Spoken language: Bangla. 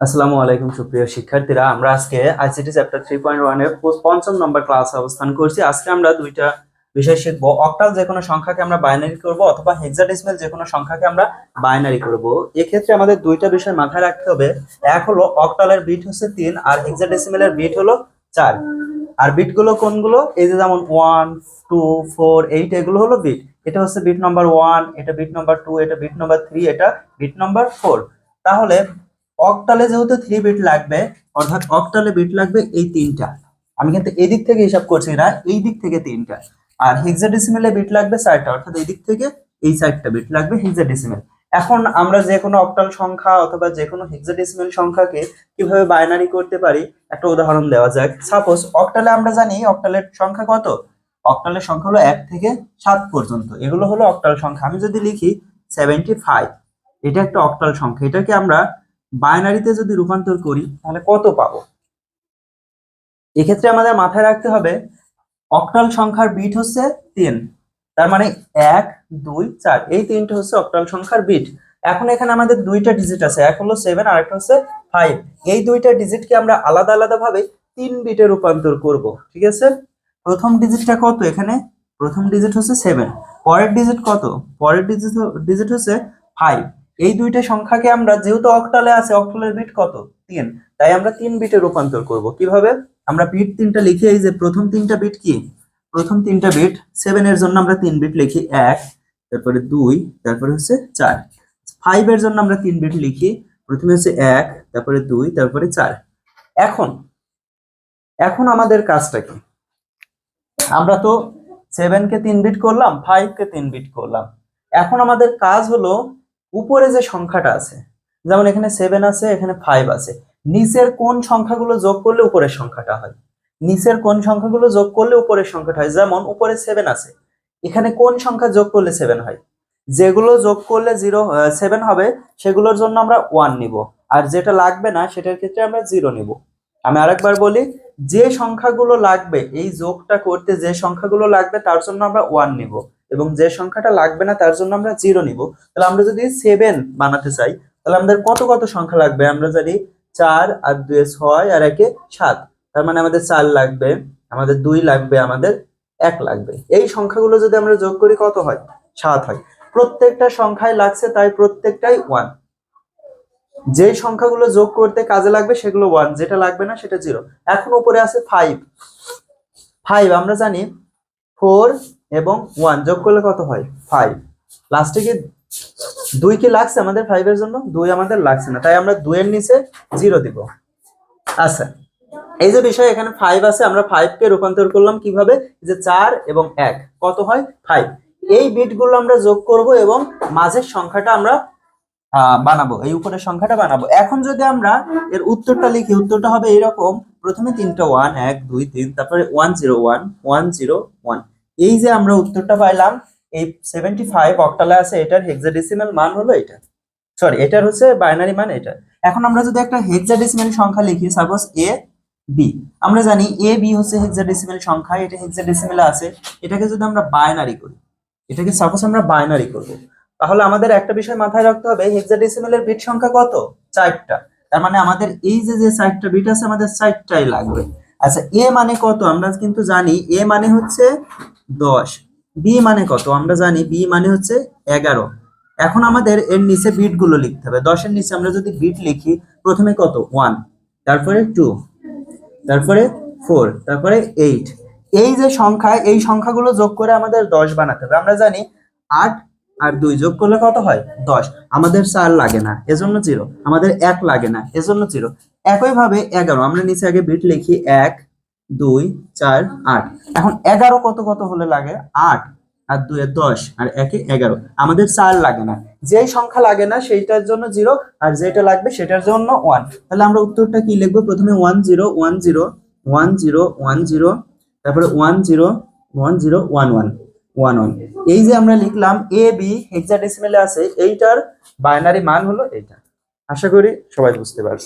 আসসালামু আলাইকুম, সুপ্রিয় শিক্ষার্থীরা। আমরা আজকে আইসিটি চ্যাপ্টার থ্রি পয়েন্ট ওয়ানের পঞ্চম নম্বর ক্লাস অবস্থান করছি। আজকে আমরা দুইটা বিষয় শিখব। অক্টাল যে কোনো সংখ্যাকে আমরা বাইনারি করব অথবা হেক্সাডেসিমাল যে কোনো সংখ্যাকে আমরা বাইনারি করব। এক্ষেত্রে আমাদের দুইটা বিষয় মাথায় রাখতে হবে। এক হলো অক্টালের বিট হচ্ছে তিন আর হেক্সাডেসিমালের বিট হলো চার। আর বিটগুলো কোনগুলো? এই যে যেমন ওয়ান টু ফোর এইট এগুলো হলো বিট। এটা হচ্ছে বিট নাম্বার ওয়ান এটা বিট নাম্বার টু এটা বিট নাম্বার থ্রি এটা বিট নাম্বার ফোর তাহলে অক্টালে যেহেতু থ্রি বিট লাগবে, অর্থাৎ অক্টালে বিট লাগবে এই তিনটা। আমি কিন্তু এই দিক থেকে হিসাব করছি না, এই দিক থেকে তিনটা। আর হেক্সাডেসিমেলে বিট লাগবে চারটা, অর্থাৎ এই দিক থেকে এই চারটা বিট লাগবে হেক্সাডেসিমেল এখন আমরা যে কোনো অক্টাল সংখ্যা অথবা যে কোনো হেক্সাডেসিমেল সংখ্যাকে কীভাবে বাইনারি করতে পারি, একটা উদাহরণ দেওয়া যাক। সাপোজ অক্টালে আমরা জানি অক্টালের সংখ্যা কত? অক্টালের সংখ্যা হলো এক থেকে সাত পর্যন্ত। এগুলো হলো অক্টাল সংখ্যা। আমি যদি লিখি সেভেন্টি ফাইভ এটা একটা অক্টাল সংখ্যা। এটাকে আমরা বাইনারিতে যদি রূপান্তর করি, তাহলে কত পাবো? এক্ষেত্রে আমাদের মাথায় রাখতে হবে, অক্টাল সংখ্যার বিট হচ্ছে তিন। তার মানে এক, দুই, চার। এই তিনটে হচ্ছে অক্টাল সংখ্যার বিট। এখন এখানে আমাদের দুইটা ডিজিট আছে। এক হলো সেভেন আর একটা হচ্ছে ফাইভ এই দুইটা ডিজিটকে আমরা আলাদা আলাদা ভাবে তিন বিটে রূপান্তর করব, ঠিক আছে? প্রথম ডিজিটটা কত এখানে? প্রথম ডিজিট হচ্ছে সেভেন পরের ডিজিট কত? পরের ডিজিট ডিজিট হচ্ছে ফাইভ এই দুইটা সংখ্যাকে আমরা যেহেতু অক্টালে আছে অক্টালের বিট কত? তিন। তাই আমরা তিন বিটে রূপান্তর করব। কীভাবে? আমরা বিট তিনটা লিখি, এই যে প্রথম তিনটা বিট কি? প্রথম তিনটা বিট সেভেন এর জন্য আমরা তিন বিট লিখি এক, তারপরে দুই, তারপরে হচ্ছে চার। ফাইভ এর জন্য আমরা তিন বিট লিখি, প্রথমে হচ্ছে এক, তারপরে দুই, তারপরে চার। এখন এখন আমাদের কাজটা কি? আমরা তো সেভেন কে তিন বিট করলাম ফাইভ কে তিন বিট করলাম। এখন আমাদের কাজ হলো উপরে যে সংখ্যাটা আছে, যেমন এখানে সেভেন আছে, এখানে ফাইভ আছে, নিচের কোন সংখ্যাগুলো যোগ করলে উপরের সংখ্যাটা হয়? নিচের কোন সংখ্যাগুলো যোগ করলে উপরের সংখ্যাটা হয়? যেমন উপরে সেভেন আছে, এখানে কোন সংখ্যা যোগ করলে সেভেন হয়? যেগুলো যোগ করলে জিরো সেভেন হবে, সেগুলোর জন্য আমরা ওয়ান নিব, আর যেটা লাগবে না, সেটার ক্ষেত্রে আমরা জিরো নিব। আমি আরেকবার বলি, যে সংখ্যাগুলো লাগবে, এই যোগটা করতে যে সংখ্যাগুলো লাগবে, তার জন্য আমরা ওয়ান নিব। এবং যে সংখ্যাটা লাগবে না, তার জন্য আমরা জিরো নিব। তাহলে আমরা যদি সেভেন বানাতে চাই, তাহলে আমাদের কত কত সংখ্যা লাগবে? আমরা জানি চার আর দুয়ে ছয় আর একে সাত। তার মানে আমাদের চার লাগবে, আমাদের দুই লাগবে, আমাদের এক লাগবে। এই সংখ্যাগুলো যদি আমরা যোগ করি, কত হয়? সাত হয়। প্রত্যেকটা সংখ্যায় লাগছে তাই প্রত্যেকটাই ওয়ান যে সংখ্যাগুলো যোগ করতে কাজে লাগবে, সেগুলো ওয়ান যেটা লাগবে না, সেটা জিরো এখন উপরে আছে ফাইভ ফাইভ আমরা জানি ফোর এবং ওয়ান যোগ করলে কত হয়? ফাইভ লাস্টে কি দুই কি লাগছে আমাদের ফাইভের জন্য? দুই আমাদের লাগছে না, তাই আমরা দুইয়ের নিচে জিরো দিব। আচ্ছা এই যে বিষয় এখানে ফাইভ আছে, আমরা ফাইভ কে রূপান্তর করলাম কীভাবে? যে চার এবং এক, কত হয়? ফাইভ এই বিটগুলো আমরা যোগ করব এবং মাঝের সংখ্যাটা আমরা বানাবো, এই উপরের সংখ্যাটা বানাবো। এখন যদি আমরা এর উত্তরটা লিখি, উত্তরটা হবে এরকম, প্রথমে তিনটা ওয়ান এক, দুই, তিন, তারপরে one zero one one zero one এই যে আমরা উত্তরটা পাইলাম, এই সেভেন্টি ফাইভ অক্টালে আছে, এটার হেক্সাডেসিমাল মান হলো এটা। সরি এটার হচ্ছে বাইনারি মান এটা। এখন আমরা যদি একটা হেক্সাডেসিমাল সংখ্যা লিখি সাপোজ এ বি আমরা জানি এ বি হচ্ছে হেক্সাডেসিমাল সংখ্যা, এটা হেক্সাডেসিমালে আছে। এটাকে যদি আমরা বাইনারি করি, এটাকে সাপোজ আমরা বাইনারি করব। তাহলে আমাদের একটা বিষয় মাথায় রাখতে হবে হেক্সাডেসিমালের বিট সংখ্যা কত? চারটা। তার মানে আমাদের এই যে যে চারটা বিট আছে, আমাদের চারটাই লাগবে। আচ্ছা এ মানে কত? আমরা কিন্তু জানি এ মানে হচ্ছে দশ, বি মানে কত? আমরা জানি বি মানে হচ্ছে এগারো। এখন আমাদের এর নিচে বিটগুলো লিখতে হবে। দশের নিচে আমরা যদি বিট লিখি, প্রথমে কত? ওয়ান, তারপরে টু, তারপরে ফোর, তারপরে এইট। এই যে সংখ্যা, এই সংখ্যাগুলো যোগ করে আমাদের দশ বানাতে হবে। আমরা জানি আট আর দুই যোগ করলে কত হয়? দশ। আমাদের চার লাগে না, এজন্য জিরো আমাদের এক লাগে না, এজন্য জিরো একইভাবে এগারো, আমরা নিচে আগে বিট লিখি এক, দুই, চার, আট। এখন এগারো কত কত হলে লাগে? আট। আর দুই দশ, আর একে এগারো। আমাদের চার লাগে না। যেই সংখ্যা লাগে না, সেইটার জন্য জিরো আর যেটা লাগবে সেটার জন্য ওয়ান তাহলে আমরা উত্তরটা কি লিখব? প্রথমে one zero one zero one zero one zero তারপরে one zero one zero one one one one এই যে আমরা লিখলাম এ বি হেক্সাডেসিমেলে আছে, এইটার বাইনারি মান হলো এইটা। আশা করি সবাই বুঝতে পারছ